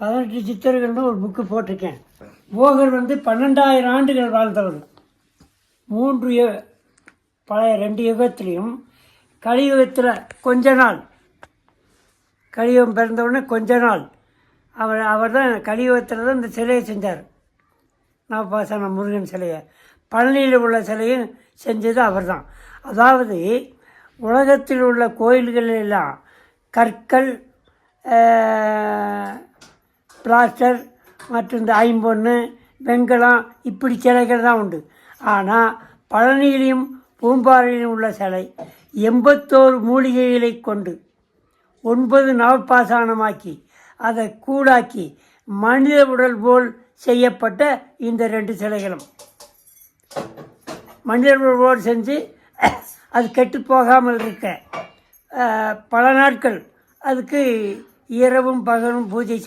பதினெட்டு சித்தர்கள்னு ஒரு புக்கு போட்டிருக்கேன். போகர் வந்து பன்னெண்டாயிரம் ஆண்டுகள் வாழ்ந்தவர். மூன்று யுக பழைய ரெண்டு யுகத்துலேயும் கலியுகத்தில் கொஞ்ச நாள் கலியுகம் பிறந்தவுடனே கொஞ்ச நாள் அவர் அவர் தான் கலியுகத்தில் தான் இந்த சிலையை செஞ்சார். நவபாசன முருகன் சிலையை. பழனியில் உள்ள சிலையும் செஞ்சது அவர் தான் அதாவது உலகத்தில் உள்ள கோயில்கள் எல்லாம் கற்கள் பிளாஸ்டர் மற்றும் இந்த ஐம்பொன்று வெங்கலம் இப்படி சிலைகள் தான் உண்டு. ஆனால் பழனியிலையும் பூம்பாறையிலும் உள்ள சிலை எண்பத்தோரு மூலிகைகளை கொண்டு ஒன்பது நவப்பாசானமாக்கி அதை கூடாக்கி மனித உடல் போல் செய்யப்பட்ட இந்த ரெண்டு சிலைகளும். மனித உடல் போல் செஞ்சு அது கெட்டு போகாமல் இருக்க. பல நாட்கள் அதுக்கு இரவும் பகலும் பூஜை